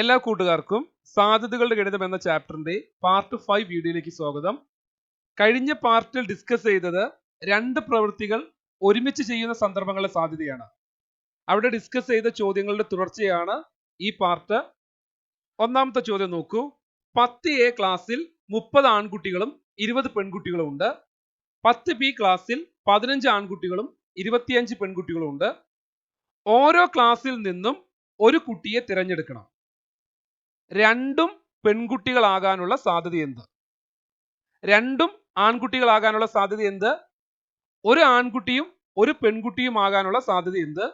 എല്ലാ കൂട്ടുകാർക്കും സാധ്യതകളുടെ ഗണിതം എന്ന ചാപ്റ്ററിന്റെ പാർട്ട് ഫൈവ് വീഡിയോയിലേക്ക് സ്വാഗതം. കഴിഞ്ഞ പാർട്ടിൽ ഡിസ്കസ് ചെയ്തത് രണ്ട് പ്രവൃത്തികൾ ഒരുമിച്ച് ചെയ്യുന്ന സന്ദർഭങ്ങളുടെ സാധ്യതയാണ്. അവിടെ ഡിസ്കസ് ചെയ്ത ചോദ്യങ്ങളുടെ തുടർച്ചയാണ് ഈ പാർട്ട് ഒന്നാമത്തെ ചോദ്യം നോക്കൂ. പത്ത് എ ക്ലാസ്സിൽ മുപ്പത് ആൺകുട്ടികളും ഇരുപത് പെൺകുട്ടികളും ഉണ്ട്. പത്ത് ബി ക്ലാസ്സിൽ പതിനഞ്ച് ആൺകുട്ടികളും ഇരുപത്തിയഞ്ച് പെൺകുട്ടികളും ഉണ്ട്. ഓരോ ക്ലാസ്സിൽ നിന്നും ഒരു കുട്ടിയെ തിരഞ്ഞെടുക്കണം. രണ്ടും പെൺകുട്ടികളാകാനുള്ള സാധ്യത എന്ത്? രണ്ടും ആൺകുട്ടികളാകാനുള്ള സാധ്യത എന്ത്? ഒരു ആൺകുട്ടിയും ഒരു പെൺകുട്ടിയും ആകാനുള്ള സാധ്യത എന്ത്?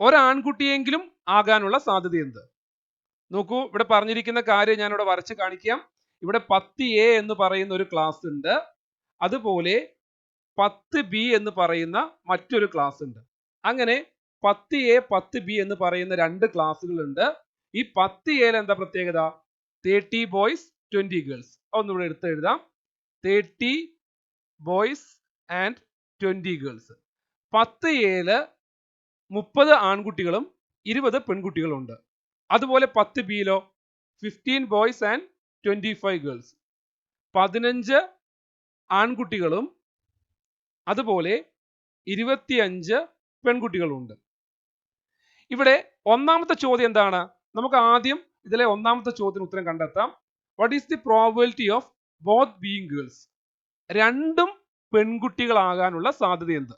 ഒരാൺകുട്ടിയെങ്കിലും ആകാനുള്ള സാധ്യത എന്ത്? നോക്കൂ ഇവിടെ പറഞ്ഞിരിക്കുന്ന കാര്യം ഞാനിവിടെ വരച്ച് കാണിക്കാം. ഇവിടെ പത്ത് എ എന്ന് പറയുന്ന ഒരു ക്ലാസ് ഉണ്ട്. അതുപോലെ പത്ത് ബി എന്ന് പറയുന്ന മറ്റൊരു ക്ലാസ് ഉണ്ട്. അങ്ങനെ പത്ത് എ പത്ത് ബി എന്ന് പറയുന്ന രണ്ട് ക്ലാസ്സുകൾ ഉണ്ട് ഈ പത്ത് എയിൽ എന്താ പ്രത്യേകത? തേർട്ടി ബോയ്സ് ട്വന്റി ഗേൾസ് ഒന്നുകൂടെ എടുത്ത് എഴുതാം thirty boys and twenty girls പത്ത് എയിൽ മുപ്പത് ആൺകുട്ടികളും ഇരുപത് പെൺകുട്ടികളുണ്ട്. അതുപോലെ പത്ത് ബിയിലോ? Fifteen boys and twenty five girls പതിനഞ്ച് ആൺകുട്ടികളും അതുപോലെ ഇരുപത്തിയഞ്ച് പെൺകുട്ടികളുണ്ട്. ഇവിടെ ഒന്നാമത്തെ ചോദ്യം എന്താണ്? നമുക്ക് ആദ്യം ഇതിലെ ഒന്നാമത്തെ ചോദ്യത്തിന് ഉത്തരം കണ്ടെത്താം. What is the probability of both being girls രണ്ടും പെൺകുട്ടികളാകാനുള്ള സാധ്യത എന്ത്?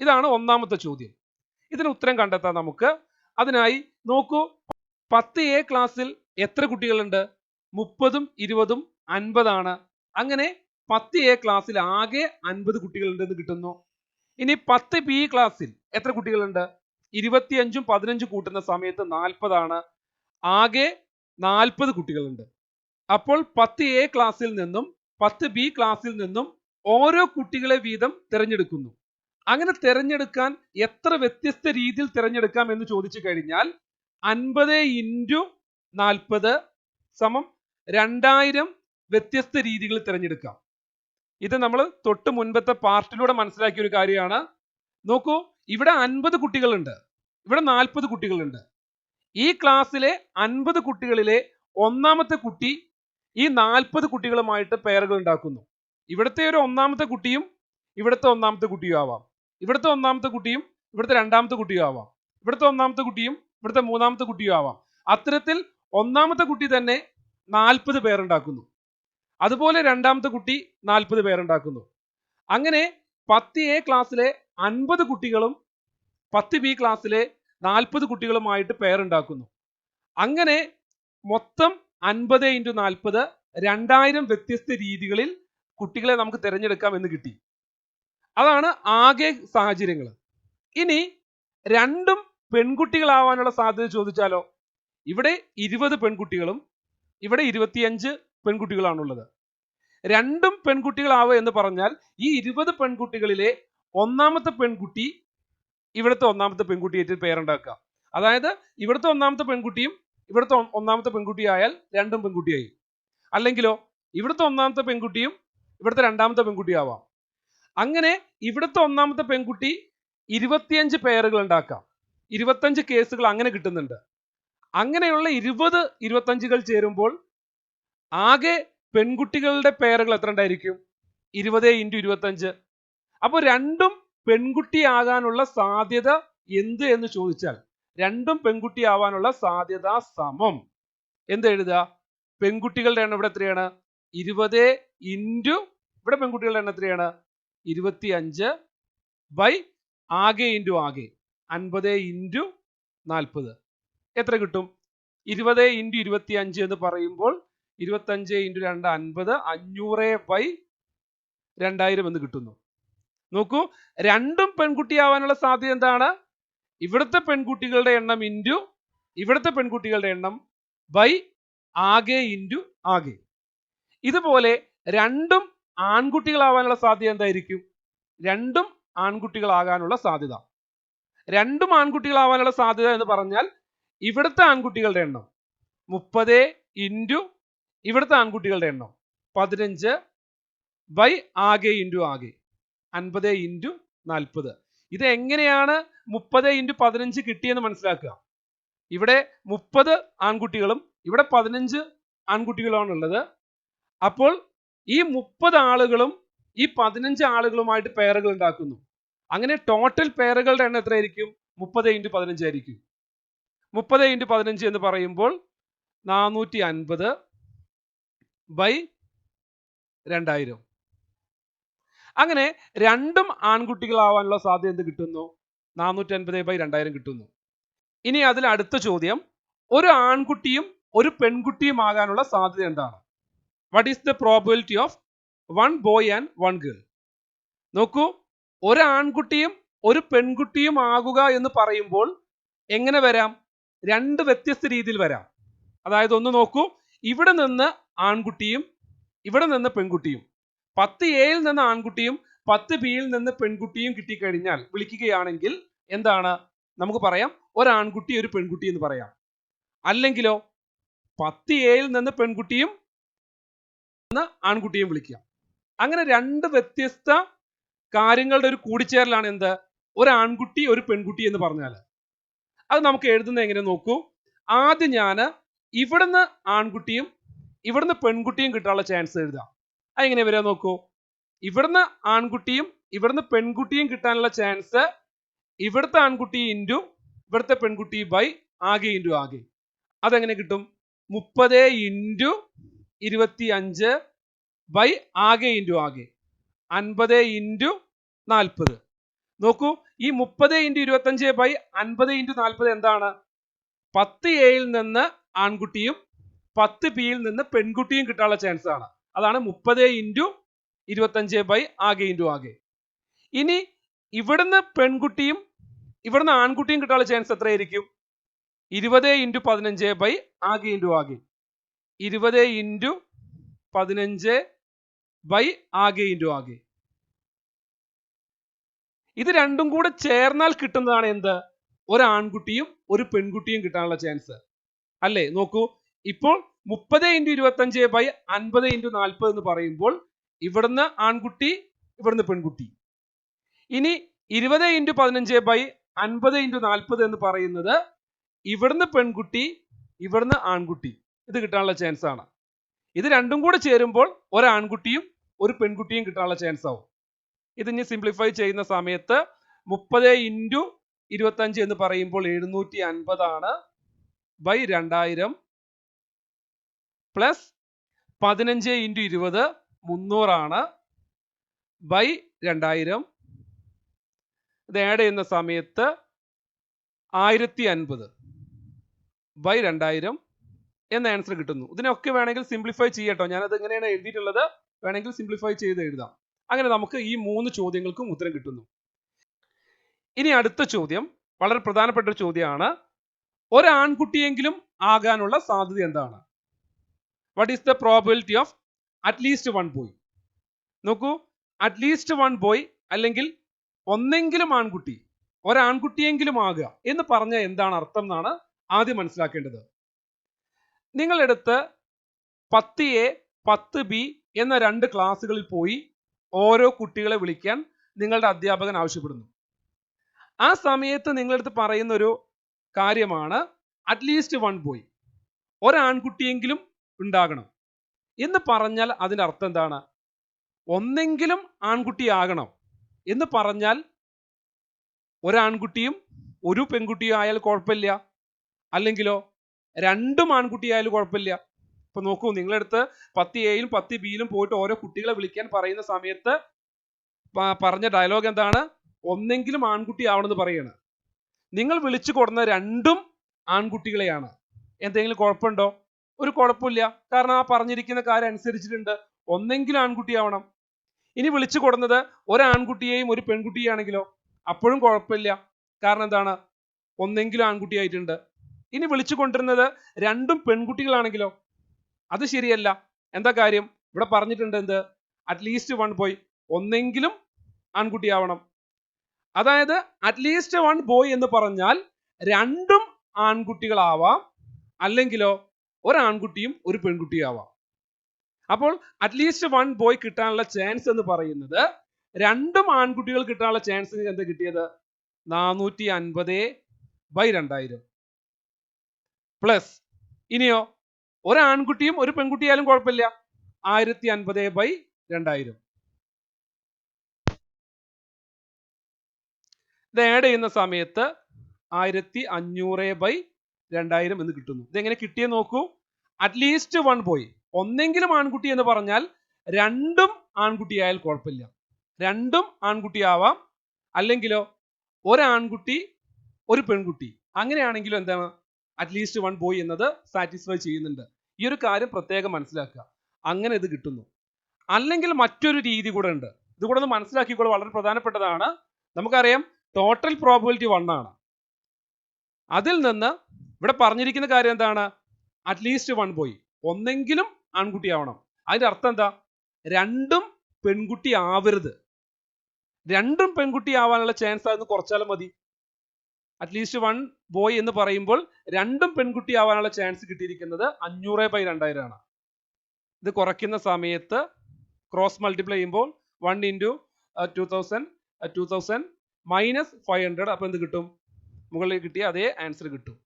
ഇതാണ് ഒന്നാമത്തെ ചോദ്യം. ഇതിന് ഉത്തരം കണ്ടെത്താം നമുക്ക്. അതിനായി നോക്കൂ പത്ത് എ ക്ലാസ്സിൽ എത്ര കുട്ടികളുണ്ട്? മുപ്പതും ഇരുപതും അൻപതാണ്. അങ്ങനെ പത്ത് എ ക്ലാസ്സിൽ ആകെ അൻപത് കുട്ടികളുണ്ടെന്ന് കിട്ടുന്നു. ഇനി പത്ത് ബി ക്ലാസ്സിൽ എത്ര കുട്ടികളുണ്ട്? ഇരുപത്തിയഞ്ചും പതിനഞ്ചും കൂട്ടുന്ന സമയത്ത് നാൽപ്പതാണ്. ആകെ നാൽപ്പത് കുട്ടികളുണ്ട്. അപ്പോൾ പത്ത് എ ക്ലാസ്സിൽ നിന്നും പത്ത് ബി ക്ലാസ്സിൽ നിന്നും ഓരോ കുട്ടികളെ വീതം തിരഞ്ഞെടുക്കുന്നു. അങ്ങനെ തിരഞ്ഞെടുക്കാൻ എത്ര വ്യത്യസ്ത രീതിയിൽ തിരഞ്ഞെടുക്കാം എന്ന് ചോദിച്ചു കഴിഞ്ഞാൽ അൻപത് ഇന്റു നാൽപ്പത് സമം രണ്ടായിരം വ്യത്യസ്ത രീതികൾ തിരഞ്ഞെടുക്കാം. ഇത് നമ്മൾ തൊട്ട് മുൻപത്തെ പാർട്ടിലൂടെ മനസ്സിലാക്കിയ ഒരു കാര്യമാണ്. നോക്കൂ ഇവിടെ അൻപത് കുട്ടികളുണ്ട്. ഇവിടെ നാൽപ്പത് കുട്ടികളുണ്ട്. ഈ ക്ലാസ്സിലെ അൻപത് കുട്ടികളിലെ ഒന്നാമത്തെ കുട്ടി ഈ നാൽപ്പത് കുട്ടികളുമായിട്ട് പേരുകൾ ഉണ്ടാക്കുന്നു. ഇവിടുത്തെ ഒരു ഒന്നാമത്തെ കുട്ടിയും ഇവിടുത്തെ ഒന്നാമത്തെ കുട്ടിയും ആവാം. ഇവിടുത്തെ ഒന്നാമത്തെ കുട്ടിയും ഇവിടുത്തെ രണ്ടാമത്തെ കുട്ടിയും ആവാം. ഇവിടുത്തെ ഒന്നാമത്തെ കുട്ടിയും ഇവിടുത്തെ മൂന്നാമത്തെ കുട്ടിയും ആവാം. അത്തരത്തിൽ ഒന്നാമത്തെ കുട്ടി തന്നെ നാൽപ്പത് പേരുണ്ടാക്കുന്നു അതുപോലെ രണ്ടാമത്തെ കുട്ടി നാൽപ്പത് പേരുണ്ടാക്കുന്നു അങ്ങനെ പത്ത് എ ക്ലാസ്സിലെ അൻപത് കുട്ടികളും പത്ത് ബി ക്ലാസ്സിലെ നാൽപ്പത് കുട്ടികളുമായിട്ട് പേരുണ്ടാക്കുന്നു. അങ്ങനെ മൊത്തം അൻപത് ഇന്റു നാൽപ്പത് രണ്ടായിരം വ്യത്യസ്ത രീതികളിൽ കുട്ടികളെ നമുക്ക് തിരഞ്ഞെടുക്കാം എന്ന് കിട്ടി. അതാണ് ആകെ സാഹചര്യങ്ങൾ ഇനി രണ്ടും പെൺകുട്ടികളാവാനുള്ള സാധ്യത ചോദിച്ചാലോ? ഇവിടെ ഇരുപത് പെൺകുട്ടികളും ഇവിടെ ഇരുപത്തിയഞ്ച് പെൺകുട്ടികളാണുള്ളത്. രണ്ടും പെൺകുട്ടികളാവുക എന്ന് പറഞ്ഞാൽ ഈ ഇരുപത് പെൺകുട്ടികളിലെ ഒന്നാമത്തെ പെൺകുട്ടി ഇവിടുത്തെ ഒന്നാമത്തെ പെൺകുട്ടിയായിട്ട് പേരുണ്ടാക്കുക. അതായത് ഇവിടുത്തെ ഒന്നാമത്തെ പെൺകുട്ടിയും ഇവിടുത്തെ ഒന്നാമത്തെ പെൺകുട്ടിയായാൽ രണ്ടും പെൺകുട്ടിയായി. അല്ലെങ്കിലോ ഇവിടുത്തെ ഒന്നാമത്തെ പെൺകുട്ടിയും ഇവിടുത്തെ രണ്ടാമത്തെ പെൺകുട്ടിയാവാം. അങ്ങനെ ഇവിടുത്തെ ഒന്നാമത്തെ പെൺകുട്ടി ഇരുപത്തിയഞ്ച് പേരുകൾ ഉണ്ടാക്കാം. ഇരുപത്തഞ്ച് കേസുകൾ അങ്ങനെ കിട്ടുന്നുണ്ട്. അങ്ങനെയുള്ള ഇരുപത് ഇരുപത്തഞ്ചുകൾ ചേരുമ്പോൾ ആകെ പെൺകുട്ടികളുടെ പേരുകൾ എത്ര ഉണ്ടായിരിക്കും? ഇരുപത് ഇന്റു ഇരുപത്തഞ്ച് അപ്പോൾ രണ്ടും പെൺകുട്ടിയാകാനുള്ള സാധ്യത എന്ത് എന്ന് ചോദിച്ചാൽ രണ്ടും പെൺകുട്ടിയാവാനുള്ള സാധ്യത സമം. എന്ത് എഴുതുക? പെൺകുട്ടികളുടെ എണ്ണം ഇവിടെ എത്രയാണ്? ഇരുപത് ഇന്റു ഇവിടെ പെൺകുട്ടികളുടെ എണ്ണം എത്രയാണ്? ഇരുപത്തി അഞ്ച് ബൈ ആകെ ഇന്റു ആകെ. അൻപത് ഇന്റു നാൽപ്പത്. എത്ര കിട്ടും? ഇരുപത് ഇന്റു ഇരുപത്തി അഞ്ച് എന്ന് പറയുമ്പോൾ ഇരുപത്തഞ്ച് ഇന്റു രണ്ട് അൻപത് അഞ്ഞൂറ് ബൈ രണ്ടായിരം എന്ന് കിട്ടുന്നു. നോക്കൂ രണ്ടും പെൺകുട്ടിയാവാനുള്ള സാധ്യത എന്താണ്? ഇവിടുത്തെ പെൺകുട്ടികളുടെ എണ്ണം ഇന്റു ഇവിടുത്തെ പെൺകുട്ടികളുടെ എണ്ണം ബൈ ആകെ ഇന്റു ആകെ. ഇതുപോലെ രണ്ടും ആൺകുട്ടികളാവാനുള്ള സാധ്യത എന്തായിരിക്കും? രണ്ടും ആൺകുട്ടികളാകാനുള്ള സാധ്യത. രണ്ടും ആൺകുട്ടികളാവാനുള്ള സാധ്യത എന്ന് പറഞ്ഞാൽ ഇവിടുത്തെ ആൺകുട്ടികളുടെ എണ്ണം മുപ്പത് ഇന്റു ഇവിടുത്തെ ആൺകുട്ടികളുടെ എണ്ണം പതിനഞ്ച് ബൈ ആകെ ഇന്റു ആകെ. അൻപത് ഇന്റു നാൽപ്പത്. ഇത് എങ്ങനെയാണ് മുപ്പത് ഇന്റു പതിനഞ്ച് കിട്ടിയെന്ന് മനസ്സിലാക്കുക? ഇവിടെ മുപ്പത് ആൺകുട്ടികളും ഇവിടെ പതിനഞ്ച് ആൺകുട്ടികളുമാണ് ഉള്ളത് അപ്പോൾ ഈ മുപ്പത് ആളുകളും ഈ പതിനഞ്ച് ആളുകളുമായിട്ട് പേറുകൾ ഉണ്ടാക്കുന്നു. അങ്ങനെ ടോട്ടൽ പേറുകളുടെ എണ്ണം എത്രയായിരിക്കും? മുപ്പത് ഇന്റു പതിനഞ്ചായിരിക്കും മുപ്പത് ഇന്റു പതിനഞ്ച് എന്ന് പറയുമ്പോൾ നാനൂറ്റി അൻപത് ബൈ രണ്ടായിരം. അങ്ങനെ രണ്ടും ആൺകുട്ടികളാവാനുള്ള സാധ്യത എന്ത് കിട്ടുന്നു? നാനൂറ്റി അൻപത് ബൈ രണ്ടായിരം കിട്ടുന്നു. ഇനി അതിൽ അടുത്ത ചോദ്യം. ഒരു ആൺകുട്ടിയും ഒരു പെൺകുട്ടിയും ആകാനുള്ള സാധ്യത എന്താണ്? What is the probability of one boy and one girl നോക്കൂ. ഒരു ആൺകുട്ടിയും ഒരു പെൺകുട്ടിയും ആകുക എന്ന് പറയുമ്പോൾ എങ്ങനെ വരാം? രണ്ട് വ്യത്യസ്ത രീതിയിൽ വരാം. അതായത് ഒന്ന് നോക്കൂ. ഇവിടെ നിന്ന് ആൺകുട്ടിയും ഇവിടെ നിന്ന് പെൺകുട്ടിയും. പത്ത് എയിൽ നിന്ന് ആൺകുട്ടിയും പത്ത് ബിയിൽ നിന്ന് പെൺകുട്ടിയും കിട്ടിക്കഴിഞ്ഞാൽ വിളിക്കുകയാണെങ്കിൽ എന്താണ്? നമുക്ക് പറയാം ഒരു ആൺകുട്ടി ഒരു പെൺകുട്ടി എന്ന് പറയാം. അല്ലെങ്കിലോ പത്ത് എയിൽ നിന്ന് പെൺകുട്ടിയും ആൺകുട്ടിയും വിളിക്കുക. അങ്ങനെ രണ്ട് വ്യത്യസ്ത കാര്യങ്ങളുടെ ഒരു കൂടിച്ചേരലാണ് എന്ത്? ഒരു ആൺകുട്ടി ഒരു പെൺകുട്ടി എന്ന് പറഞ്ഞാൽ അത് നമുക്ക് എഴുതുന്നത് എങ്ങനെ നോക്കൂ? ആദ്യം ഞാൻ ഇവിടുന്ന് ആൺകുട്ടിയും ഇവിടുന്ന് പെൺകുട്ടിയും കിട്ടാനുള്ള ചാൻസ് എഴുതാം. അതെങ്ങനെ വരിക നോക്കൂ. ഇവിടുന്ന് ആൺകുട്ടിയും ഇവിടുന്ന് പെൺകുട്ടിയും കിട്ടാനുള്ള ചാൻസ് ഇവിടുത്തെ ആൺകുട്ടി ഇന്റു ഇവിടുത്തെ പെൺകുട്ടി ബൈ ആകെ ഇന്റു ആകെ. അതെങ്ങനെ കിട്ടും? മുപ്പത് ഇന്റു ഇരുപത്തി അഞ്ച് ബൈ ആകെ ഇന്റു ആകെ. അൻപത് ഇന്റു നാൽപ്പത്. നോക്കൂ ഈ മുപ്പത് ഇന്റു ഇരുപത്തഞ്ച് ബൈ അൻപത് ഇന്റു നാൽപ്പത് എന്താണ്? പത്ത് എയിൽ നിന്ന് ആൺകുട്ടിയും പത്ത് ബിയിൽ നിന്ന് പെൺകുട്ടിയും കിട്ടാനുള്ള ചാൻസ് ആണ്. അതാണ് മുപ്പത് ഇന്റു ഇരുപത്തഞ്ച് ബൈ ആകെ ഇന്റു ആകെ. ഇനി ഇവിടുന്ന് പെൺകുട്ടിയും ഇവിടുന്ന് ആൺകുട്ടിയും കിട്ടാനുള്ള ചാൻസ് എത്രയായിരിക്കും? ഇരുപത് ഇന്റു പതിനഞ്ച് ബൈ ആകെ ഇന്റു ആകെ. ഇരുപത് ഇന്റു പതിനഞ്ച് ബൈ ആകെ ഇന്റു ആകെ. ഇത് രണ്ടും കൂടെ ചേർന്നാൽ കിട്ടുന്നതാണ് എന്ത്? ഒരു ആൺകുട്ടിയും ഒരു പെൺകുട്ടിയും കിട്ടാനുള്ള ചാൻസ് അല്ലേ? നോക്കൂ. ഇപ്പോൾ മുപ്പത് ഇന്റു ഇരുപത്തഞ്ച് ബൈ അൻപത് ഇന്റു നാൽപ്പത് എന്ന് പറയുമ്പോൾ ഇവിടുന്ന് ആൺകുട്ടി ഇവിടുന്ന് പെൺകുട്ടി. ഇനി ഇരുപത് ഇന്റു പതിനഞ്ച് ബൈ അൻപത് ഇന്റു നാൽപ്പത് എന്ന് പറയുന്നത് ഇവിടുന്ന് പെൺകുട്ടി ഇവിടുന്ന് ആൺകുട്ടി. ഇത് കിട്ടാനുള്ള ചാൻസ് ആണ്. ഇത് രണ്ടും കൂടെ ചേരുമ്പോൾ ഒരു ആൺകുട്ടിയും ഒരു പെൺകുട്ടിയും കിട്ടാനുള്ള ചാൻസ് ആവും. ഇത് ഇനി സിംപ്ലിഫൈ ചെയ്യുന്ന സമയത്ത് മുപ്പത് ഇന്റു ഇരുപത്തഞ്ച് എന്ന് പറയുമ്പോൾ എഴുന്നൂറ്റി അൻപതാണ് ബൈ രണ്ടായിരം. പ്ലസ് പതിനഞ്ച് ഇന്റു ഇരുപത് മുന്നൂറാണ് ബൈ രണ്ടായിരം. ഇത് ആഡ് ചെയ്യുന്ന സമയത്ത് ആയിരത്തി അൻപത് ബൈ രണ്ടായിരം എന്ന ആൻസർ കിട്ടുന്നു. ഇതിനൊക്കെ വേണമെങ്കിൽ സിംപ്ലിഫൈ ചെയ്യട്ടോ. ഞാനത് എങ്ങനെയാണ് എഴുതിയിട്ടുള്ളത്? വേണമെങ്കിൽ സിംപ്ലിഫൈ ചെയ്ത് എഴുതാം. അങ്ങനെ നമുക്ക് ഈ മൂന്ന് ചോദ്യങ്ങൾക്കും ഉത്തരം കിട്ടുന്നു. ഇനി അടുത്ത ചോദ്യം വളരെ പ്രധാനപ്പെട്ട ഒരു ചോദ്യമാണ് ഒരു ആൺകുട്ടിയെങ്കിലും ആകാനുള്ള സാധ്യത എന്താണ്? What is the probability of at least one boy നോക്കൂ അറ്റ്ലീസ്റ്റ് വൺ ബോയ് അല്ലെങ്കിൽ ഒന്നെങ്കിലും ആൺകുട്ടി ഒരാൺകുട്ടിയെങ്കിലും ആകുക എന്ന് പറഞ്ഞ എന്താണ് അർത്ഥം എന്നാണ് ആദ്യം മനസ്സിലാക്കേണ്ടത്. നിങ്ങളെടുത്ത് പത്ത് എ പത്ത് ബി എന്ന രണ്ട് ക്ലാസ്സുകളിൽ പോയി ഓരോ കുട്ടികളെ വിളിക്കാൻ നിങ്ങളുടെ അധ്യാപകൻ ആവശ്യപ്പെടുന്നു. ആ സമയത്ത് നിങ്ങളടുത്ത് പറയുന്ന ഒരു കാര്യമാണ് അറ്റ്ലീസ്റ്റ് വൺ ബോയ് ഒരാൺകുട്ടിയെങ്കിലും ഉണ്ടാകണം. എന്ന് പറഞ്ഞാൽ അതിന്റെ അർത്ഥം എന്താണ്? ഒന്നെങ്കിലും ആൺകുട്ടിയാകണം എന്ന് പറഞ്ഞാൽ ഒരാൺകുട്ടിയും ഒരു പെൺകുട്ടിയും ആയാൽ കുഴപ്പമില്ല. അല്ലെങ്കിലോ രണ്ടും ആൺകുട്ടിയായാലും കുഴപ്പമില്ല. ഇപ്പൊ നോക്കൂ നിങ്ങളെടുത്ത് പത്ത് എയിലും പത്ത് ബിയിലും പോയിട്ട് ഓരോ കുട്ടികളെ വിളിക്കാൻ പറയുന്ന സമയത്ത് പറഞ്ഞ ഡയലോഗ് എന്താണ്? ഒന്നെങ്കിലും ആൺകുട്ടി ആവണമെന്ന് പറയാണ്. നിങ്ങൾ വിളിച്ചു കൊടുന്ന രണ്ടും ആൺകുട്ടികളെയാണ്. എന്തെങ്കിലും കുഴപ്പമുണ്ടോ? ഒരു കുഴപ്പമില്ല. കാരണം ആ പറഞ്ഞിരിക്കുന്ന കാര്യം അനുസരിച്ചിട്ടുണ്ട്. ഒന്നെങ്കിലും ആൺകുട്ടിയാവണം. ഇനി വിളിച്ചു കൊടുന്നത് ഒരു ആൺകുട്ടിയെയും ഒരു പെൺകുട്ടിയാണെങ്കിലോ അപ്പോഴും കുഴപ്പമില്ല. കാരണം എന്താണ്? ഒന്നെങ്കിലും ആൺകുട്ടിയായിട്ടുണ്ട്. ഇനി വിളിച്ചു കൊണ്ടിരുന്നത് രണ്ടും പെൺകുട്ടികളാണെങ്കിലോ? അത് ശരിയല്ല. എന്താ കാര്യം? ഇവിടെ പറഞ്ഞിട്ടുണ്ട് എന്ത്? അറ്റ്ലീസ്റ്റ് വൺ ബോയ് ഒന്നെങ്കിലും ആൺകുട്ടിയാവണം. അതായത് അറ്റ്ലീസ്റ്റ് വൺ ബോയ് എന്ന് പറഞ്ഞാൽ രണ്ടും ആൺകുട്ടികളാവാം. അല്ലെങ്കിലോ ഒരു ആൺകുട്ടിയും ഒരു പെൺകുട്ടിയും ആവാം അപ്പോൾ അറ്റ്ലീസ്റ്റ് വൺ ബോയ് കിട്ടാനുള്ള ചാൻസ് എന്ന് പറയുന്നത് രണ്ടും ആൺകുട്ടികൾ കിട്ടാനുള്ള ചാൻസ് എന്താ കിട്ടിയത്? നാനൂറ്റി അൻപത് ബൈ രണ്ടായിരം. പ്ലസ് ഇനിയോ ഒരു ആൺകുട്ടിയും ഒരു പെൺകുട്ടിയായാലും കുഴപ്പമില്ല. ആയിരത്തി അൻപത് ബൈ രണ്ടായിരം. ഇത് ആഡ് ചെയ്യുന്ന സമയത്ത് ആയിരത്തി അഞ്ഞൂറ് ബൈ രണ്ടായിരം എന്ന് കിട്ടുന്നു. ഇതെങ്ങനെ കിട്ടിയേ നോക്കൂ. അറ്റ്ലീസ്റ്റ് വൺ പോയി ഒന്നെങ്കിലും ആൺകുട്ടി എന്ന് പറഞ്ഞാൽ രണ്ടും ആൺകുട്ടിയായാൽ കുഴപ്പമില്ല. രണ്ടും ആൺകുട്ടിയാവാം. അല്ലെങ്കിലോ ഒരാൺകുട്ടി ഒരു പെൺകുട്ടി. അങ്ങനെയാണെങ്കിലും എന്താണ്? അറ്റ്ലീസ്റ്റ് വൺ ബോയ് എന്നത് സാറ്റിസ്ഫൈ ചെയ്യുന്നുണ്ട്. ഈ ഒരു കാര്യം പ്രത്യേകം മനസ്സിലാക്കുക. അങ്ങനെ ഇത് കിട്ടുന്നു. അല്ലെങ്കിൽ മറ്റൊരു രീതി കൂടെ ഉണ്ട്. ഇത് കൂടെ ഒന്ന് മനസ്സിലാക്കിക്കോളൂ. വളരെ പ്രധാനപ്പെട്ടതാണ്. നമുക്കറിയാം ടോട്ടൽ പ്രോബിലിറ്റി വൺ ആണ്. അതിൽ നിന്ന് ഇവിടെ പറഞ്ഞിരിക്കുന്ന കാര്യം എന്താണ്? അറ്റ്ലീസ്റ്റ് വൺ ബോയ് ഒന്നെങ്കിലും ആൺകുട്ടിയാവണം. അതിന്റെ അർത്ഥം എന്താ? രണ്ടും പെൺകുട്ടി ആവരുത്. രണ്ടും പെൺകുട്ടി ആവാനുള്ള ചാൻസ് അതൊന്ന് കുറച്ചാലും മതി. അറ്റ്ലീസ്റ്റ് വൺ ബോയ് എന്ന് പറയുമ്പോൾ രണ്ടും പെൺകുട്ടി ആവാനുള്ള ചാൻസ് കിട്ടിയിരിക്കുന്നത് അഞ്ഞൂറ് ബൈ രണ്ടായിരം ആണ്. ഇത് കുറയ്ക്കുന്ന സമയത്ത് ക്രോസ് മൾട്ടിപ്ലൈ ചെയ്യുമ്പോൾ one into two thousand two thousand minus five hundred അപ്പോൾ എന്ത് കിട്ടും? മുകളിൽ കിട്ടിയ അതേ ആൻസർ കിട്ടും.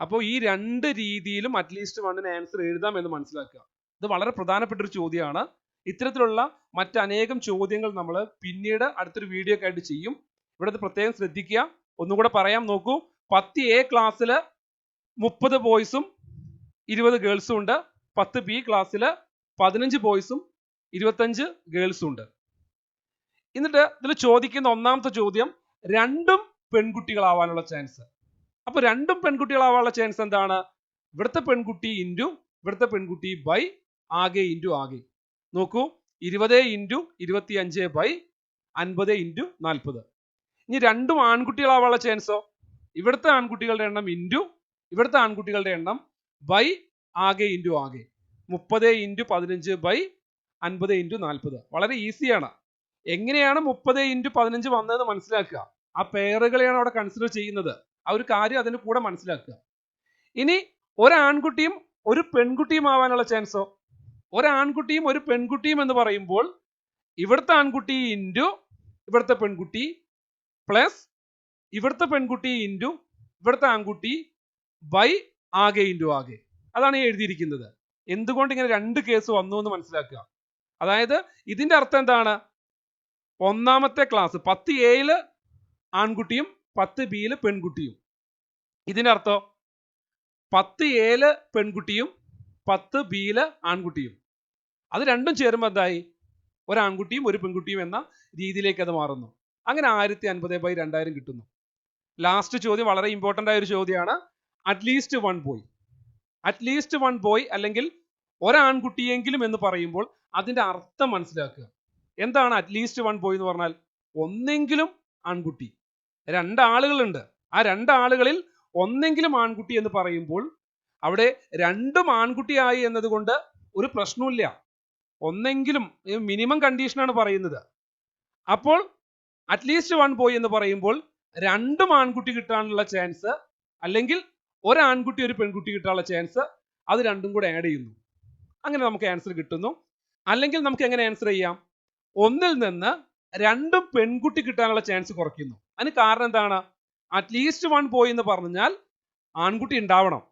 അപ്പോൾ ഈ രണ്ട് രീതിയിലും അറ്റ്ലീസ്റ്റ് വണ്ണിന് ആൻസർ എഴുതാം എന്ന് മനസ്സിലാക്കുക. ഇത് വളരെ പ്രധാനപ്പെട്ട ഒരു ചോദ്യമാണ്. ഇത്തരത്തിലുള്ള മറ്റനേകം ചോദ്യങ്ങൾ നമ്മൾ പിന്നീട് അടുത്തൊരു വീഡിയോ ഒക്കെ ആയിട്ട് ചെയ്യും. ഇവിടെ പ്രത്യേകം ശ്രദ്ധിക്കുക. ഒന്നുകൂടെ പറയാം നോക്കൂ. പത്ത് എ ക്ലാസ്സിൽ മുപ്പത് ബോയ്സും ഇരുപത് ഗേൾസും ഉണ്ട്. പത്ത് ബി ക്ലാസ്സിൽ പതിനഞ്ച് ബോയ്സും ഇരുപത്തഞ്ച് ഗേൾസും ഉണ്ട്. എന്നിട്ട് ഇതിൽ ചോദിക്കുന്ന ഒന്നാമത്തെ ചോദ്യം രണ്ടും പെൺകുട്ടികളാവാനുള്ള ചാൻസ് അപ്പൊ രണ്ടും പെൺകുട്ടികളാവാനുള്ള ചാൻസ് എന്താണ്? ഇവിടുത്തെ പെൺകുട്ടി ഇന്റു ഇവിടുത്തെ പെൺകുട്ടി ബൈ ആകെ ഇന്റു ആകെ. നോക്കൂ ഇരുപത് ഇന്റു ഇരുപത്തി അഞ്ച് ബൈ അൻപത് ഇന്റു നാൽപ്പത്. ഇനി രണ്ടും ആൺകുട്ടികളാവാനുള്ള ചാൻസോ ഇവിടുത്തെ ആൺകുട്ടികളുടെ എണ്ണം ഇന്റു ഇവിടുത്തെ ആൺകുട്ടികളുടെ എണ്ണം ബൈ ആകെ ഇന്റു ആകെ. മുപ്പത് ഇന്റു പതിനഞ്ച് ബൈ അൻപത് ഇന്റു നാൽപ്പത്. വളരെ ഈസിയാണ് എങ്ങനെയാണ് മുപ്പത് ഇന്റു പതിനഞ്ച് വന്നതെന്ന് മനസ്സിലാക്കുക? ആ പേറുകളെയാണ് അവിടെ കൺസിഡർ ചെയ്യുന്നത്. ആ ഒരു കാര്യം അതിന്റെ കൂടെ മനസ്സിലാക്കുക. ഇനി ഒരാൺകുട്ടിയും ഒരു പെൺകുട്ടിയും ആവാനുള്ള ചാൻസോ ഒരാൺകുട്ടിയും ഒരു പെൺകുട്ടിയും എന്ന് പറയുമ്പോൾ ഇവിടുത്തെ ആൺകുട്ടി ഇന്റു ഇവിടുത്തെ പെൺകുട്ടി പ്ലസ് ഇവിടുത്തെ പെൺകുട്ടി ഇന്റു ഇവിടുത്തെ ആൺകുട്ടി ബൈ ആകെ ഇന്റു ആകെ. അതാണ് എഴുതിയിരിക്കുന്നത്. എന്തുകൊണ്ട് ഇങ്ങനെ രണ്ട് കേസ് വന്നു എന്ന് മനസ്സിലാക്കുക. അതായത് ഇതിന്റെ അർത്ഥം എന്താണ്? ഒന്നാമത്തെ ക്ലാസ് പത്ത് എയിൽ ആൺകുട്ടിയും പത്ത് ബിയിൽ പെൺകുട്ടിയും. ഇതിനർത്ഥം പത്ത് എയിൽ പെൺകുട്ടിയും പത്ത് ബിയിൽ ആൺകുട്ടിയും. അത് രണ്ടും ചേരുമ്പോൾ എന്തായി? ഒരാൺകുട്ടിയും ഒരു പെൺകുട്ടിയും എന്ന രീതിയിലേക്ക് അത് മാറുന്നു. അങ്ങനെ ആയിരത്തി അൻപത് ബൈ രണ്ടായിരം കിട്ടുന്നു. ലാസ്റ്റ് ചോദ്യം വളരെ ഇമ്പോർട്ടന്റ് ആയ ഒരു ചോദ്യമാണ് at least one boy at least one boy അല്ലെങ്കിൽ ഒരാൺകുട്ടിയെങ്കിലും എന്ന് പറയുമ്പോൾ അതിന്റെ അർത്ഥം മനസ്സിലാക്കുക. എന്താണ് അറ്റ്ലീസ്റ്റ് വൺ ബോയ് എന്ന് പറഞ്ഞാൽ? ഒന്നെങ്കിലും ആൺകുട്ടി. രണ്ടാളുകളുണ്ട്. ആ രണ്ടാളുകളിൽ ഒന്നെങ്കിലും ആൺകുട്ടി എന്ന് പറയുമ്പോൾ അവിടെ രണ്ടും ആൺകുട്ടിയായി എന്നതുകൊണ്ട് ഒരു പ്രശ്നമില്ല ഒന്നെങ്കിലും മിനിമം കണ്ടീഷനാണ് പറയുന്നത്. അപ്പോൾ അറ്റ്ലീസ്റ്റ് വൺ ബോയ് എന്ന് പറയുമ്പോൾ രണ്ടും ആൺകുട്ടി കിട്ടാനുള്ള ചാൻസ് അല്ലെങ്കിൽ ഒരു ആൺകുട്ടി ഒരു പെൺകുട്ടി കിട്ടാനുള്ള ചാൻസ് അത് രണ്ടും കൂടെ ആഡ് ചെയ്യുന്നു. അങ്ങനെ നമുക്ക് ആൻസർ കിട്ടുന്നു. അല്ലെങ്കിൽ നമുക്ക് എങ്ങനെ ആൻസർ ചെയ്യാം? ഒന്നിൽ നിന്ന് രണ്ടും പെൺകുട്ടി കിട്ടാനുള്ള ചാൻസ് കുറയ്ക്കുന്നു. അതിന് കാരണം എന്താണ്? അറ്റ്ലീസ്റ്റ് വൺ ബോയ് എന്ന് പറഞ്ഞാൽ ആൺകുട്ടി ഉണ്ടാവണം.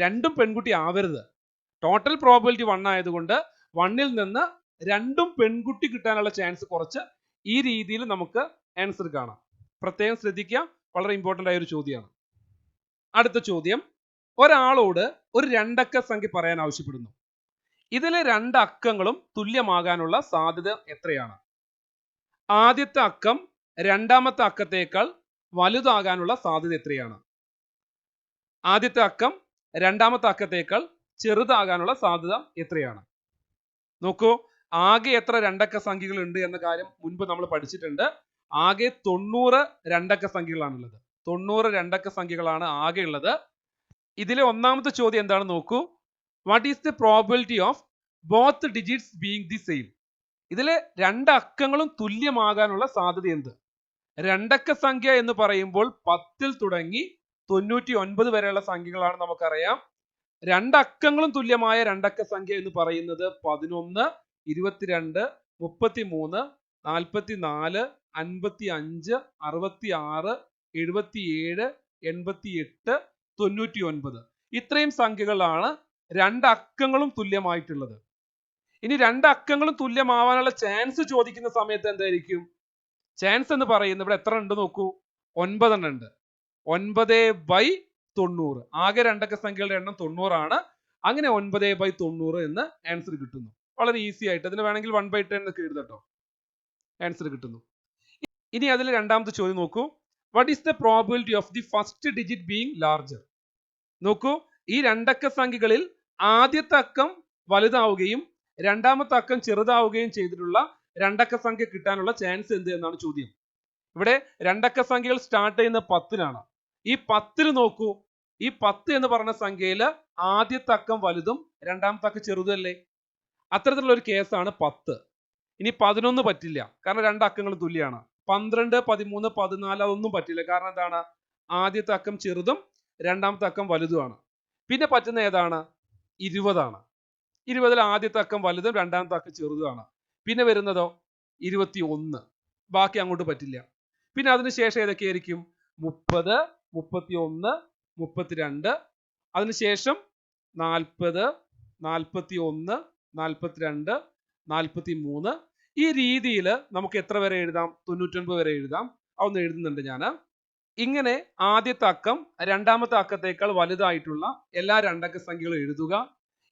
രണ്ടും പെൺകുട്ടി ആവരുത്. ടോട്ടൽ പ്രോബിലിറ്റി വൺ ആയതുകൊണ്ട് വണ്ണിൽ നിന്ന് രണ്ടും പെൺകുട്ടി കിട്ടാനുള്ള ചാൻസ് കുറച്ച് ഈ രീതിയിൽ നമുക്ക് ആൻസർ കാണാം. പ്രത്യേകം ശ്രദ്ധിക്കുക. വളരെ ഇമ്പോർട്ടന്റ് ആയ ഒരു ചോദ്യമാണ്. അടുത്ത ചോദ്യം. ഒരാളോട് ഒരു രണ്ടക്ക സംഖ്യ പറയാൻ ആവശ്യപ്പെടുന്നു. ഇതിലെ രണ്ട് അക്കങ്ങളും തുല്യമാകാനുള്ള സാധ്യത എത്രയാണ്? ആദ്യത്തെ അക്കം രണ്ടാമത്തെ അക്കത്തേക്കാൾ വലുതാകാനുള്ള സാധ്യത എത്രയാണ്? ആദ്യത്തെ അക്കം രണ്ടാമത്തെ അക്കത്തേക്കാൾ ചെറുതാകാനുള്ള സാധ്യത എത്രയാണ്? നോക്കൂ ആകെ എത്ര രണ്ടക്ക സംഖ്യകൾ ഉണ്ട് എന്ന കാര്യം മുൻപ് നമ്മൾ പഠിച്ചിട്ടുണ്ട്. ആകെ തൊണ്ണൂറ് രണ്ടക്ക സംഖ്യകളാണുള്ളത്. തൊണ്ണൂറ് രണ്ടക്ക സംഖ്യകളാണ് ആകെ ഉള്ളത് ഇതിലെ ഒന്നാമത്തെ ചോദ്യം എന്താണ് നോക്കൂ? What is the probability of both digits being the same ഇതിലെ രണ്ട് അക്കങ്ങളും തുല്യമാകാനുള്ള സാധ്യത എന്ത്? രണ്ടക്ക സംഖ്യ എന്ന് പറയുമ്പോൾ പത്തിൽ തുടങ്ങി തൊണ്ണൂറ്റി ഒൻപത് വരെയുള്ള സംഖ്യകളാണ് നമുക്കറിയാം. രണ്ടക്കങ്ങളും തുല്യമായ രണ്ടക്ക സംഖ്യ എന്ന് പറയുന്നത് പതിനൊന്ന് ഇരുപത്തിരണ്ട് മുപ്പത്തി മൂന്ന് നാൽപ്പത്തി നാല് അൻപത്തി അഞ്ച് അറുപത്തി ആറ് എഴുപത്തി ഏഴ് എൺപത്തി എട്ട് തൊണ്ണൂറ്റി ഒൻപത് ഇത്രയും സംഖ്യകളാണ് രണ്ടക്കങ്ങളും തുല്യമായിട്ടുള്ളത്. ഇനി രണ്ടക്കങ്ങളും തുല്യമാവാനുള്ള ചാൻസ് ചോദിക്കുന്ന സമയത്ത് എന്തായിരിക്കും? ചാൻസ് എന്ന് പറയുന്നത് ഇവിടെ എത്ര ഉണ്ട് നോക്കൂ. ഒൻപതെണ്ണം ഉണ്ട് ഒൻപത് ബൈ തൊണ്ണൂറ്. ആകെ രണ്ടക്ക സംഖ്യകളുടെ എണ്ണം തൊണ്ണൂറാണ്. അങ്ങനെ ഒൻപത് ബൈ തൊണ്ണൂറ് എന്ന് ആൻസർ കിട്ടുന്നു. വളരെ ഈസി ആയിട്ട്. അതിന് വേണമെങ്കിൽ വൺ ബൈ ടെൻ എന്നൊക്കെ എഴുതട്ടോ ആൻസർ കിട്ടുന്നു. ഇനി അതിൽ രണ്ടാമത്തെ ചോദ്യം നോക്കൂ. What is the probability of the first digit being larger നോക്കൂ. ഈ രണ്ടക്ക സംഖ്യകളിൽ ആദ്യത്തെ അക്കം വലുതാവുകയും രണ്ടാമത്തെ അക്കം ചെറുതാവുകയും ചെയ്തിട്ടുള്ള രണ്ടക്ക സംഖ്യ കിട്ടാനുള്ള ചാൻസ് എന്ത് എന്നാണ് ചോദ്യം. ഇവിടെ രണ്ടക്ക സംഖ്യകൾ സ്റ്റാർട്ട് ചെയ്യുന്ന പത്തിനാണ് ഈ പത്തിൽ നോക്കൂ. ഈ പത്ത് എന്ന് പറഞ്ഞ സംഖ്യയിൽ ആദ്യത്തെ അക്കം വലുതും രണ്ടാമത്തെ അക്കം ചെറുതല്ലേ അത്തരത്തിലുള്ള ഒരു കേസാണ് പത്ത്. ഇനി പതിനൊന്ന് പറ്റില്ല. കാരണം രണ്ട് അക്കങ്ങൾ തുല്യമാണ്. പന്ത്രണ്ട് പതിമൂന്ന് പതിനാല് അതൊന്നും പറ്റില്ല. കാരണം എന്താണ്? ആദ്യത്തെ അക്കം ചെറുതും രണ്ടാമത്തെ അക്കം വലുതുമാണ്. പിന്നെ പറ്റുന്ന ഏതാണ്? ഇരുപതാണ്. ഇരുപതിൽ ആദ്യത്തെ അക്കം വലുതും രണ്ടാമത്തെ അക്കം ചെറുതുമാണ്. പിന്നെ വരുന്നതോ ഇരുപത്തി ഒന്ന് ബാക്കി അങ്ങോട്ട് പറ്റില്ല. പിന്നെ അതിനുശേഷം ഏതൊക്കെയായിരിക്കും മുപ്പത് മുപ്പത്തി ഒന്ന് മുപ്പത്തിരണ്ട് അതിനുശേഷം നാൽപ്പത് നാൽപ്പത്തി ഒന്ന് നാൽപ്പത്തിരണ്ട് നാൽപ്പത്തി മൂന്ന് ഈ രീതിയിൽ നമുക്ക് എത്ര വരെ എഴുതാം? തൊണ്ണൂറ്റൊൻപത് വരെ എഴുതാം. അതൊന്ന് എഴുതുന്നുണ്ട് ഞാൻ ഇങ്ങനെ ആദ്യത്തെ അക്കം രണ്ടാമത്തെ അക്കത്തേക്കാൾ വലുതായിട്ടുള്ള എല്ലാ രണ്ടക്ക സംഖ്യകളും എഴുതുക.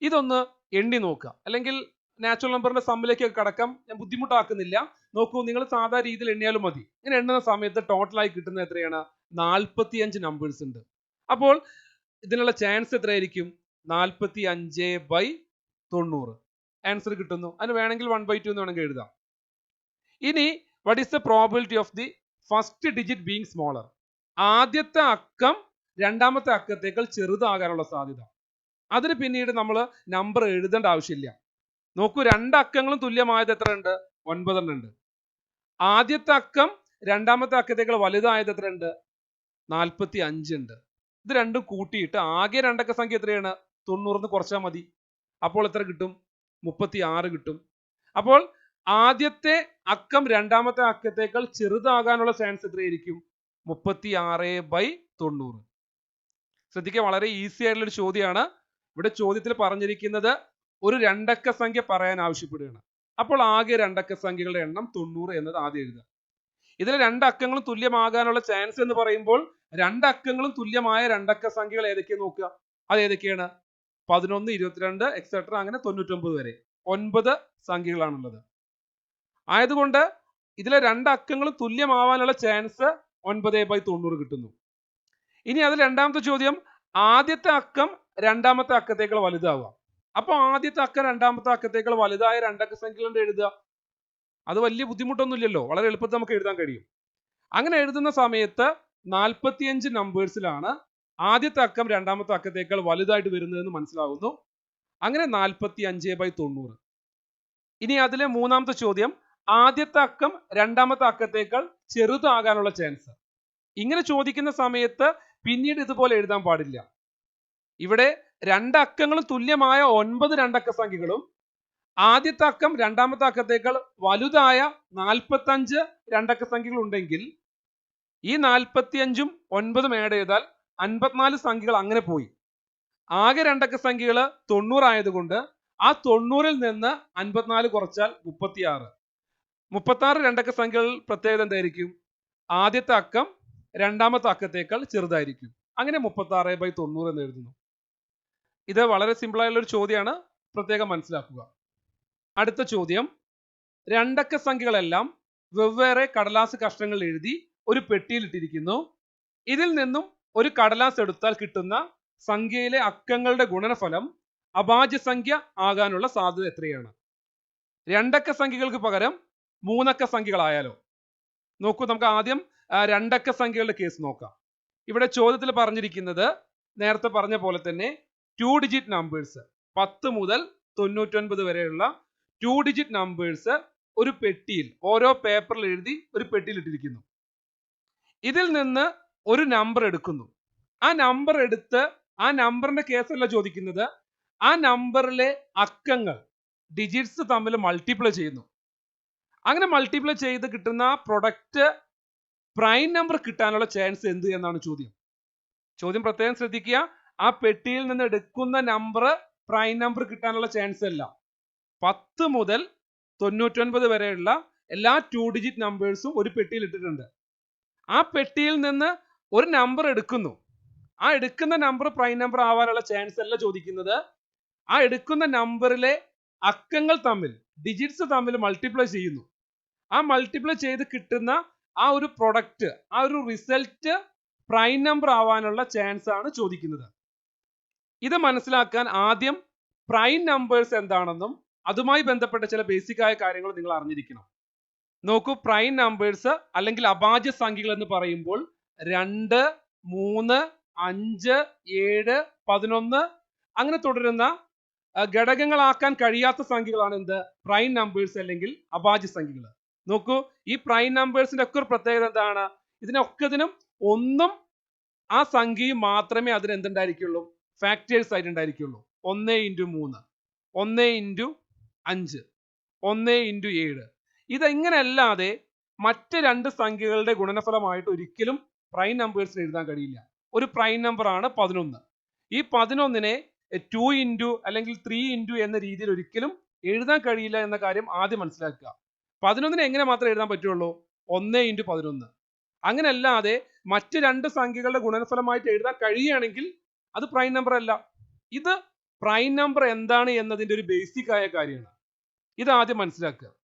ഇതൊന്ന് എണ്ണി നോക്കുക. അല്ലെങ്കിൽ നാച്ചുറൽ നമ്പറിന്റെ സമ്മിലേക്ക് കടക്കാം. ഞാൻ ബുദ്ധിമുട്ടാക്കുന്നില്ല. നോക്കൂ നിങ്ങൾ സാധാ രീതിയിൽ എണ്ണിയാലും മതി. ഇങ്ങനെ എണ്ണുന്ന സമയത്ത് ടോട്ടലായി കിട്ടുന്ന എത്രയാണ്? നാൽപ്പത്തിയഞ്ച് നമ്പേഴ്സ് ഉണ്ട്. അപ്പോൾ ഇതിനുള്ള ചാൻസ് എത്രയായിരിക്കും? നാൽപ്പത്തി അഞ്ച് ബൈ തൊണ്ണൂറ്. ആൻസർ കിട്ടുന്നു. അതിന് വേണമെങ്കിൽ വൺ ബൈ ടു എന്ന് വേണമെങ്കിൽ എഴുതാം. ഇനി what is the probability of the first digit being smaller ആദ്യത്തെ അക്കം രണ്ടാമത്തെ അക്കത്തേക്കാൾ ചെറുതാകാനുള്ള സാധ്യത. അതിന് പിന്നീട് നമ്മൾ നമ്പർ എഴുതേണ്ട ആവശ്യമില്ല. നോക്കൂ രണ്ട് അക്കങ്ങളും തുല്യമായത് എത്ര ഉണ്ട് ഒൻപതെണ്ണം ഉണ്ട് ആദ്യത്തെ അക്കം രണ്ടാമത്തെ അക്കത്തേക്കാൾ വലുതായത് എത്ര ഉണ്ട് നാൽപ്പത്തി അഞ്ചുണ്ട് ഇത് രണ്ടും കൂട്ടിയിട്ട് ആകെ രണ്ടക്ക സംഖ്യ എത്രയാണ്? തൊണ്ണൂറിന് കുറച്ചാൽ മതി. അപ്പോൾ എത്ര കിട്ടും? മുപ്പത്തി ആറ് കിട്ടും. അപ്പോൾ ആദ്യത്തെ അക്കം രണ്ടാമത്തെ അക്കത്തേക്കാൾ ചെറുതാകാനുള്ള ചാൻസ് എത്രയായിരിക്കും? മുപ്പത്തി ആറ് ബൈ തൊണ്ണൂറ്. ശ്രദ്ധിക്കുക വളരെ ഈസി ആയിട്ടുള്ള ഒരു ചോദ്യമാണ്. ഇവിടെ ചോദ്യത്തിൽ പറഞ്ഞിരിക്കുന്നത് ഒരു രണ്ടക്ക സംഖ്യ പറയാൻ ആവശ്യപ്പെടുകയാണ്. അപ്പോൾ ആകെ രണ്ടക്ക സംഖ്യകളുടെ എണ്ണം തൊണ്ണൂറ് എന്നത് ആദ്യം എഴുതുക. ഇതിൽ രണ്ട് തുല്യമാകാനുള്ള ചാൻസ് എന്ന് പറയുമ്പോൾ രണ്ട് അക്കങ്ങളും തുല്യമായ രണ്ടക്ക സംഖ്യകൾ ഏതൊക്കെയാണ് നോക്കുക? അത് ഏതൊക്കെയാണ്? പതിനൊന്ന് ഇരുപത്തിരണ്ട് എക്സെട്ര അങ്ങനെ തൊണ്ണൂറ്റൊമ്പത് വരെ. ഒൻപത് സംഖ്യകളാണുള്ളത്. ആയതുകൊണ്ട് ഇതിലെ രണ്ട് അക്കങ്ങൾ തുല്യമാവാനുള്ള ചാൻസ് ഒൻപത് ബൈ തൊണ്ണൂറ് കിട്ടുന്നു. ഇനി അതിൽ രണ്ടാമത്തെ ചോദ്യം. ആദ്യത്തെ അക്കം രണ്ടാമത്തെ അക്കത്തേക്കാൾ വലുതാവുക. അപ്പൊ ആദ്യത്തെ അക്കം രണ്ടാമത്തെ അക്കത്തേക്കാൾ വലുതായ രണ്ടക്ക സംഖ്യ സംഖ്യകളുണ്ട് എഴുതുക? അത് വലിയ ബുദ്ധിമുട്ടൊന്നുമില്ലല്ലോ. വളരെ എളുപ്പത്തിൽ നമുക്ക് എഴുതാൻ കഴിയും. അങ്ങനെ എഴുതുന്ന സമയത്ത് നാൽപ്പത്തിയഞ്ച് നമ്പേഴ്സിലാണ് ആദ്യത്തെ അക്കം രണ്ടാമത്തെ അക്കത്തേക്കാൾ വലുതായിട്ട് വരുന്നതെന്ന് മനസ്സിലാകുന്നു അങ്ങനെ നാൽപ്പത്തി അഞ്ച് ബൈ തൊണ്ണൂറ്. ഇനി അതിലെ മൂന്നാമത്തെ ചോദ്യം ആദ്യത്തെ അക്കം രണ്ടാമത്തെ അക്കത്തേക്കാൾ ചെറുതാകാനുള്ള ചാൻസ് ഇങ്ങനെ ചോദിക്കുന്ന സമയത്ത് പിന്നീട് ഇതുപോലെ എഴുതാൻ പാടില്ല. ഇവിടെ രണ്ട് അക്കങ്ങളും തുല്യമായ ഒൻപത് രണ്ടക്ക സംഖ്യകളും. ആദ്യത്തെ അക്കം രണ്ടാമത്തെ അക്കത്തേക്കാൾ വലുതായ നാൽപ്പത്തഞ്ച് രണ്ടക്ക സംഖ്യകൾ ഉണ്ടെങ്കിൽ ഈ നാൽപ്പത്തിയഞ്ചും ഒൻപതും ആഡ് ചെയ്താൽ അൻപത്തിനാല് സംഖ്യകൾ അങ്ങനെ പോയി. ആകെ രണ്ടക്ക സംഖ്യകൾ തൊണ്ണൂറായതുകൊണ്ട് ആ തൊണ്ണൂറിൽ നിന്ന് അൻപത്തിനാല് കുറച്ചാൽ മുപ്പത്തിയാറ്. മുപ്പത്താറ് രണ്ടക്ക സംഖ്യകൾ പ്രത്യേകത എന്തായിരിക്കും? ആദ്യത്തെ അക്കം രണ്ടാമത്തെ അക്കത്തേക്കാൾ ചെറുതായിരിക്കും. അങ്ങനെ മുപ്പത്താറ് ബൈ തൊണ്ണൂറ് എന്ന് എഴുതുന്നു. ഇത് വളരെ സിമ്പിൾ ആയുള്ള ഒരു ചോദ്യമാണ് പ്രത്യേകം മനസ്സിലാക്കുക. അടുത്ത ചോദ്യം. രണ്ടക്ക സംഖ്യകളെല്ലാം വെവ്വേറെ കടലാസ് കഷ്ണങ്ങൾ എഴുതി ഒരു പെട്ടിയിൽ ഇട്ടിരിക്കുന്നു. ഇതിൽ നിന്നും ഒരു കടലാസ് എടുത്താൽ കിട്ടുന്ന സംഖ്യയിലെ അക്കങ്ങളുടെ ഗുണനഫലം അഭാജ്യ സംഖ്യ ആകാനുള്ള സാധ്യത എത്രയാണ്? രണ്ടക്ക സംഖ്യകൾക്ക് പകരം മൂന്നക്ക സംഖ്യകളായാലോ? നോക്കൂ നമുക്ക് ആദ്യം രണ്ടക്ക സംഖ്യകളുടെ കേസ് നോക്കാം. ഇവിടെ ചോദ്യത്തിൽ പറഞ്ഞിരിക്കുന്നത് നേരത്തെ പറഞ്ഞ പോലെ തന്നെ ടു ഡിജിറ്റ് നമ്പേഴ്സ് പത്ത് മുതൽ തൊണ്ണൂറ്റൊൻപത് വരെയുള്ള ടു ഡിജിറ്റ് നമ്പേഴ്സ് ഒരു പെട്ടിയിൽ ഓരോ പേപ്പറിൽ എഴുതി ഒരു പെട്ടിയിൽ ഇട്ടിരിക്കുന്നു. ഇതിൽ നിന്ന് ഒരു നമ്പർ എടുക്കുന്നു. ആ നമ്പർ എടുത്ത് ആ നമ്പറിന്റെ കേസല്ല ചോദിക്കുന്നത്. ആ നമ്പറിലെ അക്കങ്ങൾ ഡിജിറ്റ്സ് തമ്മിൽ മൾട്ടിപ്ലൈ ചെയ്യുന്നു. അങ്ങനെ മൾട്ടിപ്ലൈ ചെയ്ത് കിട്ടുന്ന പ്രൊഡക്റ്റ് പ്രൈം നമ്പർ കിട്ടാനുള്ള ചാൻസ് എന്ത് എന്നാണ് ചോദ്യം. ചോദ്യം പ്രത്യേകം ശ്രദ്ധിക്കുക. ആ പെട്ടിയിൽ നിന്ന് എടുക്കുന്ന നമ്പർ പ്രൈം നമ്പർ കിട്ടാനുള്ള ചാൻസ് അല്ല. പത്ത് മുതൽ തൊണ്ണൂറ്റൊൻപത് വരെയുള്ള എല്ലാ ടു ഡിജിറ്റ് നമ്പേഴ്സും ഒരു പെട്ടിയിൽ ഇട്ടിട്ടുണ്ട്. ആ പെട്ടിയിൽ നിന്ന് ഒരു നമ്പർ എടുക്കുന്നു. ആ എടുക്കുന്ന നമ്പർ പ്രൈം നമ്പർ ആവാനുള്ള ചാൻസ് അല്ല ചോദിക്കുന്നത്. ആ എടുക്കുന്ന നമ്പറിലെ അക്കങ്ങൾ തമ്മിൽ ഡിജിറ്റ്സ് തമ്മിൽ മൾട്ടിപ്ലൈ ചെയ്യുന്നു. ആ മൾട്ടിപ്ലൈ ചെയ്ത് കിട്ടുന്ന ആ ഒരു പ്രൊഡക്റ്റ് ആ ഒരു റിസൾട്ട് പ്രൈം നമ്പർ ആവാനുള്ള ചാൻസ് ആണ് ചോദിക്കുന്നത്. ഇത് മനസ്സിലാക്കാൻ ആദ്യം പ്രൈം നമ്പേഴ്സ് എന്താണെന്നും അതുമായി ബന്ധപ്പെട്ട ചില ബേസിക് ആയ കാര്യങ്ങൾ നിങ്ങൾ അറിഞ്ഞിരിക്കണം. നോക്കൂ പ്രൈം നമ്പേഴ്സ് അല്ലെങ്കിൽ അഭാജ്യ സംഖ്യകൾ എന്ന് പറയുമ്പോൾ രണ്ട് മൂന്ന് അഞ്ച് ഏഴ് പതിനൊന്ന് അങ്ങനെ തുടരുന്ന ഘടകങ്ങളാക്കാൻ കഴിയാത്ത സംഖ്യകളാണ് എന്ത്? പ്രൈം നമ്പേഴ്സ് അല്ലെങ്കിൽ അഭാജ്യ സംഖ്യകൾ. നോക്കൂ ഈ പ്രൈം നമ്പേഴ്സിന്റെ ഒക്കെ ഒരു പ്രത്യേകത എന്താണ്? ഇതിനൊക്കെ ഇതിനൊക്കതിനും ഒന്നും ആ സംഖ്യയും മാത്രമേ അതിന് എന്തുണ്ടായിരിക്കുള്ളൂ? ഫാക്ടേഴ്സ് ആയിട്ടുണ്ടായിരിക്കുള്ളൂ. ഒന്ന് ഇന്റു മൂന്ന്. ഒന്ന് ഇന്റു അഞ്ച്. ഒന്ന് ഇന്റു ഏഴ്. ഇതെങ്ങനെയല്ലാതെ മറ്റ് രണ്ട് സംഖ്യകളുടെ ഗുണനഫലമായിട്ട് ഒരിക്കലും പ്രൈം നമ്പേഴ്സിന് എഴുതാൻ കഴിയില്ല. ഒരു പ്രൈം നമ്പർ ആണ് പതിനൊന്ന്. ഈ പതിനൊന്നിനെ ടു ഇന്റു അല്ലെങ്കിൽ ത്രീ ഇന്റു എന്ന രീതിയിൽ ഒരിക്കലും എഴുതാൻ കഴിയില്ല എന്ന കാര്യം ആദ്യം മനസ്സിലാക്കുക. പതിനൊന്നിനെ എങ്ങനെ മാത്രമേ എഴുതാൻ പറ്റുള്ളൂ? ഒന്ന് ഇന്റു പതിനൊന്ന്. അങ്ങനെ അല്ലാതെ മറ്റ് രണ്ട് സംഖ്യകളുടെ ഗുണനഫലമായിട്ട് എഴുതാൻ കഴിയുകയാണെങ്കിൽ അത് പ്രൈം നമ്പർ അല്ല. ഇത് പ്രൈം നമ്പർ എന്താണ് എന്നതിന്റെ ഒരു ബേസിക് ആയ കാര്യമാണ്. ഇത് ആദ്യം മനസ്സിലാക്കുക.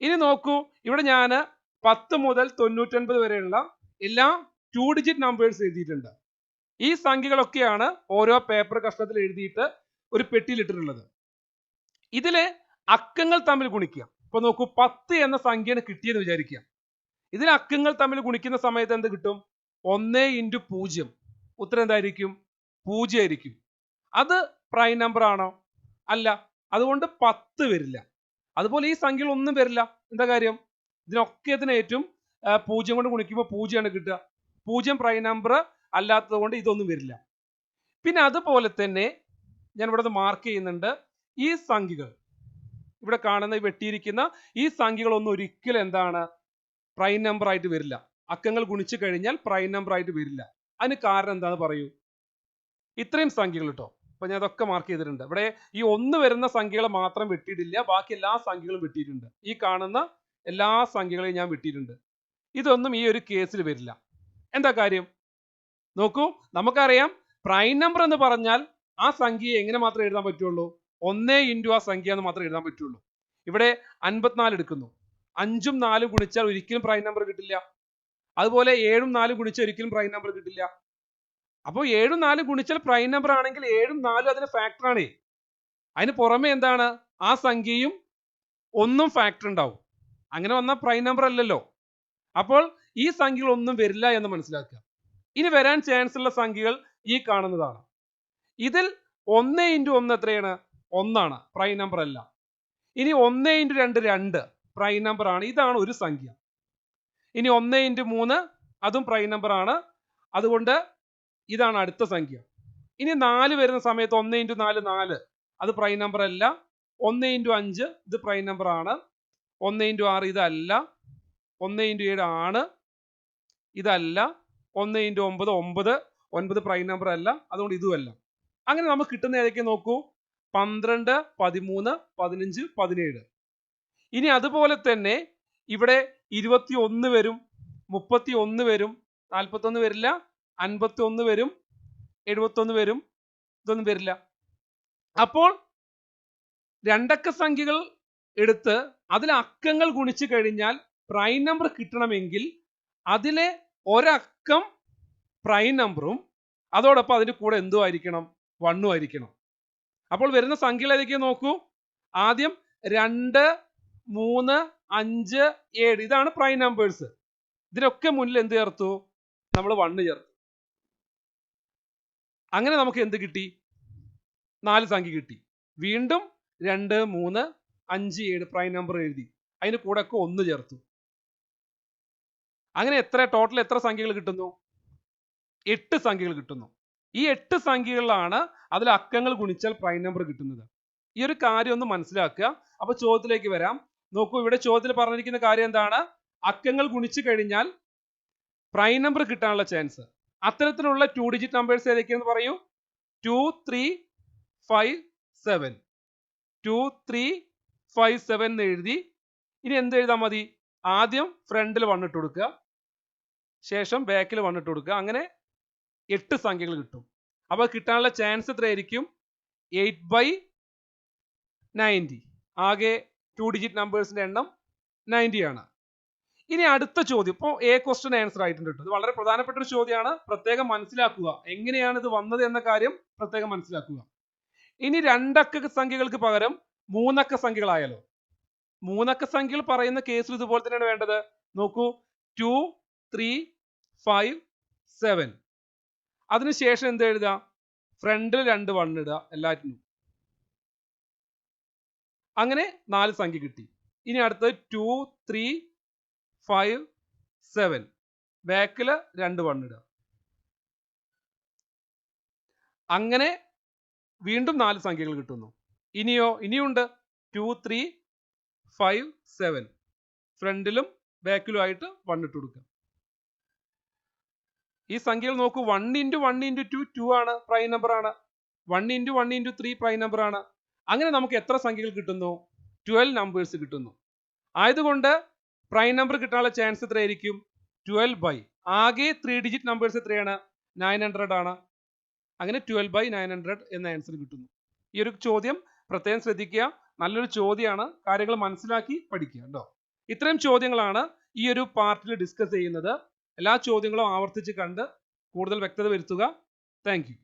ഇനി നോക്കൂ ഇവിടെ ഞാൻ പത്ത് മുതൽ തൊണ്ണൂറ്റൊൻപത് വരെയുള്ള എല്ലാ ടു ഡിജിറ്റ് നമ്പേഴ്സ് എഴുതിയിട്ടുണ്ട്. ഈ സംഖ്യകളൊക്കെയാണ് ഓരോ പേപ്പർ കഷ്ണത്തിൽ എഴുതിയിട്ട് ഒരു പെട്ടിയിലിട്ടിട്ടുള്ളത് ഇതിലെ അക്കങ്ങൾ തമ്മിൽ ഗുണിക്കുക. ഇപ്പൊ നോക്കൂ പത്ത് എന്ന സംഖ്യയാണ് കിട്ടിയെന്ന് വിചാരിക്കുക. ഇതിലെ അക്കങ്ങൾ തമ്മിൽ ഗുണിക്കുന്ന സമയത്ത് എന്ത് കിട്ടും? ഒന്ന് ഇന്റു പൂജ്യം. ഉത്തരം എന്തായിരിക്കും? പൂജ്യം ആയിരിക്കും അത് പ്രൈം നമ്പർ ആണോ? അല്ല. അതുകൊണ്ട് പത്ത് വരില്ല. അതുപോലെ ഈ സംഖ്യകൾ ഒന്നും വരില്ല. എന്താ കാര്യം? ഇതിനൊക്കെ ഇതിന് ഏറ്റവും പൂജ്യം കൊണ്ട് ഗുണിക്കുമ്പോൾ പൂജ്യമാണ് കിട്ടുക. പൂജ്യം പ്രൈം നമ്പർ അല്ലാത്തത് കൊണ്ട് ഇതൊന്നും വരില്ല. പിന്നെ അതുപോലെ തന്നെ ഞാൻ ഇവിടെ മാർക്ക് ചെയ്യുന്നുണ്ട് ഈ സംഖ്യകൾ. ഇവിടെ കാണുന്ന വെട്ടിയിരിക്കുന്ന ഈ സംഖ്യകളൊന്നും ഒരിക്കലും എന്താണ്? പ്രൈം നമ്പർ ആയിട്ട് വരില്ല. അക്കങ്ങൾ ഗുണിച്ചു കഴിഞ്ഞാൽ പ്രൈം നമ്പർ ആയിട്ട് വരില്ല. അതിന് കാരണം എന്താണെന്ന് പറയൂ? ഇത്രയും സംഖ്യകൾ കേട്ടോ അപ്പൊ ഞാൻ അതൊക്കെ മാർക്ക് ചെയ്തിട്ടുണ്ട്. ഇവിടെ ഈ ഒന്ന് വരുന്ന സംഖ്യകൾ മാത്രം വെട്ടിയിട്ടില്ല ബാക്കി എല്ലാ സംഖ്യകളും വെട്ടിയിട്ടുണ്ട്. ഈ കാണുന്ന എല്ലാ സംഖ്യകളെയും ഞാൻ വെട്ടിയിട്ടുണ്ട്. ഇതൊന്നും ഈ ഒരു കേസിൽ വരില്ല. എന്താ കാര്യം? നോക്കൂ നമുക്കറിയാം പ്രൈം നമ്പർ എന്ന് പറഞ്ഞാൽ ആ സംഖ്യയെ എങ്ങനെ മാത്രമേ എഴുതാൻ പറ്റുള്ളൂ? ഒന്നേ ഇന്റു ആ സംഖ്യ എന്ന് മാത്രമേ എഴുതാൻ പറ്റുള്ളൂ. ഇവിടെ അൻപത്തിനാല് എടുക്കുന്നു. അഞ്ചും നാലും ഗുണിച്ചാൽ ഒരിക്കലും പ്രൈം നമ്പർ കിട്ടില്ല. അതുപോലെ ഏഴും നാലും ഗുണിച്ചാൽ ഒരിക്കലും പ്രൈം നമ്പർ കിട്ടില്ല. അപ്പോൾ ഏഴും നാലും ഗുണിച്ചാൽ പ്രൈം നമ്പർ ആണെങ്കിൽ ഏഴും നാലും അതിന് ഫാക്ടർ ആണേ. അതിന് പുറമെ എന്താണ്? ആ സംഖ്യയും ഒന്നും ഫാക്ടർ ഉണ്ടാവും. അങ്ങനെ വന്നാൽ പ്രൈം നമ്പർ അല്ലല്ലോ. അപ്പോൾ ഈ സംഖ്യകൾ ഒന്നും വരില്ല എന്ന് മനസ്സിലാക്കുക. ഇനി വരാൻ ചാൻസ് ഉള്ള സംഖ്യകൾ ഈ കാണുന്നതാണ്. ഇതിൽ ഒന്ന് ഇന്റു ഒന്ന് എത്രയാണ്? ഒന്നാണ്. പ്രൈം നമ്പർ അല്ല. ഇനി ഒന്ന് ഇന്റു രണ്ട് രണ്ട് പ്രൈം നമ്പർ ആണ്. ഇതാണ് ഒരു സംഖ്യ. ഇനി ഒന്ന് ഇന്റു മൂന്ന് അതും പ്രൈം നമ്പർ ആണ്. അതുകൊണ്ട് ഇതാണ് അടുത്ത സംഖ്യ. ഇനി നാല് വരുന്ന സമയത്ത് ഒന്ന് ഇന്റു നാല് നാല്. അത് പ്രൈം നമ്പർ അല്ല. ഒന്ന് ഇന്റു അഞ്ച് ഇത് പ്രൈം നമ്പർ ആണ്. ഒന്ന് ഇന്റു ആറ് ഇതല്ല. ഒന്ന് ഇന്റു ഏഴ് ആണ്. ഇതല്ല. ഒന്ന് ഇന്റു ഒമ്പത് ഒമ്പത്. ഒൻപത് പ്രൈം നമ്പർ അല്ല. അതുകൊണ്ട് ഇതുമല്ല അങ്ങനെ നമുക്ക് കിട്ടുന്ന ഏതൊക്കെ നോക്കൂ? പന്ത്രണ്ട് പതിമൂന്ന് പതിനഞ്ച് പതിനേഴ്. ഇനി അതുപോലെ തന്നെ ഇവിടെ ഇരുപത്തി ഒന്ന് വരും. മുപ്പത്തി ഒന്ന് വരും. നാൽപ്പത്തൊന്ന് വരില്ല. അൻപത്തി ഒന്ന് വരും എഴുപത്തൊന്ന് വരും ഇതൊന്നും വരില്ല. അപ്പോൾ രണ്ടക്ക സംഖ്യകൾ എടുത്ത് അതിലെ അക്കങ്ങൾ ഗുണിച്ച് കഴിഞ്ഞാൽ പ്രൈം നമ്പർ കിട്ടണമെങ്കിൽ അതിലെ ഒരക്കം പ്രൈം നമ്പറും അതോടൊപ്പം അതിന്റെ കൂടെ എന്തും ആയിരിക്കണം വണ്ണും ആയിരിക്കണം. അപ്പോൾ വരുന്ന സംഖ്യകൾ ഏതൊക്കെയാ നോക്കൂ? ആദ്യം രണ്ട് മൂന്ന് അഞ്ച് ഏഴ് ഇതാണ് പ്രൈം നമ്പേഴ്സ് ഇതിനൊക്കെ മുന്നിൽ എന്ത് ചേർത്തു? നമ്മൾ വണ്ണ് ചേർത്തു. അങ്ങനെ നമുക്ക് എന്ത് കിട്ടി? നാല് സംഖ്യ കിട്ടി. വീണ്ടും രണ്ട് മൂന്ന് അഞ്ച് ഏഴ് പ്രൈം നമ്പർ എഴുതി. അതിന് കൂടെ ഒക്കെ ഒന്ന് ചേർത്തു. അങ്ങനെ എത്ര ടോട്ടൽ എത്ര സംഖ്യകൾ കിട്ടുന്നു? എട്ട് സംഖ്യകൾ കിട്ടുന്നു. ഈ എട്ട് സംഖ്യകളിലാണ് അതിൽ അക്കങ്ങൾ ഗുണിച്ചാൽ പ്രൈം നമ്പർ കിട്ടുന്നത്. ഈ ഒരു കാര്യം ഒന്ന് മനസ്സിലാക്കുക. അപ്പൊ ചോദ്യത്തിലേക്ക് വരാം. നോക്കൂ ഇവിടെ ചോദ്യത്തിൽ പറഞ്ഞിരിക്കുന്ന കാര്യം എന്താണ്? അക്കങ്ങൾ ഗുണിച്ചു കഴിഞ്ഞാൽ പ്രൈം നമ്പർ കിട്ടാനുള്ള ചാൻസ് അത്തരത്തിലുള്ള ടു ഡിജിറ്റ് നമ്പേഴ്സ് ഏതൊക്കെയെന്ന് പറയൂ? Two three five seven two three five seven എന്ന് എഴുതി. ഇനി എന്ത് എഴുതാൻ മതി? ആദ്യം ഫ്രണ്ടിൽ വണ്ണിട്ട് കൊടുക്കുക. ശേഷം ബാക്കിൽ വണ്ണിട്ട് കൊടുക്കുക. അങ്ങനെ എട്ട് സംഖ്യകൾ കിട്ടും. അപ്പോൾ കിട്ടാനുള്ള ചാൻസ് എത്രയായിരിക്കും? എയ്റ്റ് ബൈ നയന്റി ആകെ ടു ഡിജിറ്റ് നമ്പേഴ്സിന്റെ എണ്ണം നയന്റി ആണ്. ഇനി അടുത്ത ചോദ്യം. ഇപ്പോൾ എ ക്വസ്റ്റ്യൻ ആൻസർ ആയിട്ടുണ്ട് കേട്ടോ. ഇത് വളരെ പ്രധാനപ്പെട്ട ഒരു ചോദ്യമാണ്. പ്രത്യേകം മനസ്സിലാക്കുക. എങ്ങനെയാണ് ഇത് വന്നത് എന്ന കാര്യം പ്രത്യേകം മനസ്സിലാക്കുക. ഇനി രണ്ടക്ക സംഖ്യകൾക്ക് പകരം മൂന്നക്ക സംഖ്യകളായാലോ? മൂന്നക്ക സംഖ്യകൾ പറയുന്ന കേസിൽ ഇതുപോലെ തന്നെയാണ് വേണ്ടത്. നോക്കൂ. ടു ത്രീ ഫൈവ് സെവൻ അതിനുശേഷം എന്ത് എഴുതുക? ഫ്രണ്ടിൽ രണ്ട് വൺ ഇടുക എല്ലാറ്റിനും. അങ്ങനെ നാല് സംഖ്യ കിട്ടി. ഇനി അടുത്തത് ടു ത്രീ ഫൈവ് സെവൻ ബാക്കിൽ രണ്ട് വൺ ഇടുക. അങ്ങനെ വീണ്ടും നാല് സംഖ്യകൾ കിട്ടുന്നു. ഇനിയോ ഇനിയുണ്ട്. ടു ത്രീ ഫൈവ് സെവൻ ഫ്രണ്ടിലും ബാക്കിലും ആയിട്ട് വൺ ഇട്ട് കൊടുക്കുക. ഈ സംഖ്യകൾ നോക്കൂ. One into one into two two ആണ് പ്രൈം നമ്പർ ആണ്. One into one into three prime number ആണ്. അങ്ങനെ നമുക്ക് എത്ര സംഖ്യകൾ കിട്ടുന്നു? ട്വൽവ് നമ്പേഴ്സ് കിട്ടുന്നു. ആയതുകൊണ്ട് പ്രൈം നമ്പർ കിട്ടാനുള്ള ചാൻസ് എത്രയായിരിക്കും? ട്വൽവ് ബൈ ആകെ ത്രീ ഡിജിറ്റ് നമ്പേഴ്സ് എത്രയാണ്? നയൻ ഹൺഡ്രഡ് ആണ്. അങ്ങനെ ട്വൽവ് ബൈ നയൻ ഹൺഡ്രഡ് എന്ന ആൻസർ കിട്ടുന്നു. ഈ ഒരു ചോദ്യം പ്രത്യേകം ശ്രദ്ധിക്കുക. നല്ലൊരു ചോദ്യമാണ്. കാര്യങ്ങൾ മനസ്സിലാക്കി പഠിക്കുക കേട്ടോ ഇത്രയും ചോദ്യങ്ങളാണ് ഈ ഒരു പാർട്ടിൽ ഡിസ്കസ് ചെയ്യുന്നത്. എല്ലാ ചോദ്യങ്ങളും ആവർത്തിച്ച് കണ്ട് കൂടുതൽ വ്യക്തത വരുത്തുക. താങ്ക്